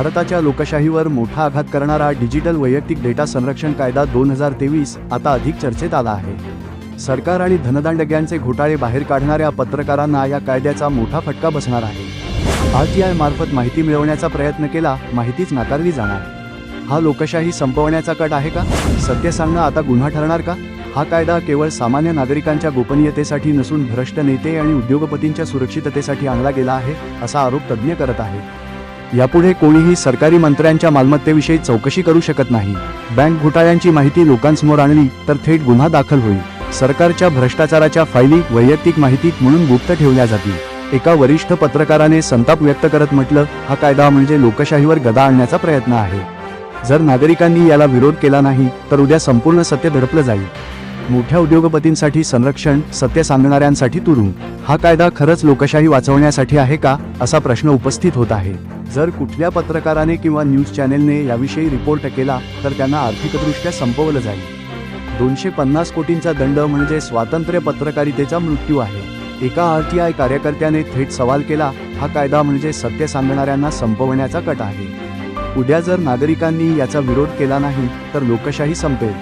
भारताच्या लोकशाहीवर मोठा आघात करणारा डिजिटल वैयक्तिक डेटा संरक्षण कायदा दोन हजार तेवीस आता अधिक चर्चेत आला आहे. सरकार आणि धनदांडग्यांचे घोटाळे बाहेर काढणाऱ्या पत्रकारांना या कायद्याचा मोठा फटका बसणार आहे. आर टी आय मार्फत माहिती मिळवण्याचा प्रयत्न केला माहितीच नाकारली जाणार. हा लोकशाही संपवण्याचा कट आहे का? सत्य सांगणं आता गुन्हा ठरणार का? हा कायदा केवळ सामान्य नागरिकांच्या गोपनीयतेसाठी नसून भ्रष्ट नेते आणि उद्योगपतींच्या सुरक्षिततेसाठी आणला गेला आहे असा आरोप तज्ज्ञ करत आहेत. यापुढे कोणीही सरकारी मंत्र्यांच्या मालमत्तेविषयी चौकशी करू शकत नाही. बँक घोटाळ्यांची माहिती लोकांसमोर आणली तर थेट गुन्हा दाखल होईल. सरकारच्या भ्रष्टाचाराच्या फायली वैयक्तिक माहिती म्हणून गुप्त ठेवल्या जातील. एका वरिष्ठ पत्रकाराने संताप व्यक्त करत म्हटलं हा कायदा म्हणजे लोकशाहीवर गदा आणण्याचा प्रयत्न आहे. जर नागरिकांनी याला विरोध केला नाही तर उद्या संपूर्ण सत्य धडपलं जाईल. मोठ्या उद्योगपतींसाठी संरक्षण सत्य सांगणाऱ्यांसाठी तुरुंग. हा कायदा खरंच लोकशाही वाचवण्यासाठी आहे का असा प्रश्न उपस्थित होत आहे. जर कुठल्या पत्रकाराने किंवा न्यूज चॅनेलने याविषयी रिपोर्ट केला तर त्यांना आर्थिकदृष्ट्या संपवलं जाईल. दोनशे पन्नास कोटींचा दंड म्हणजे स्वातंत्र्य पत्रकारितेचा मृत्यू आहे. एका आर टी आय कार्यकर्त्याने थेट सवाल केला हा कायदा म्हणजे सत्य सांगणाऱ्यांना संपवण्याचा कट आहे. उद्या जर नागरिकांनी याचा विरोध केला नाही तर लोकशाही संपेल.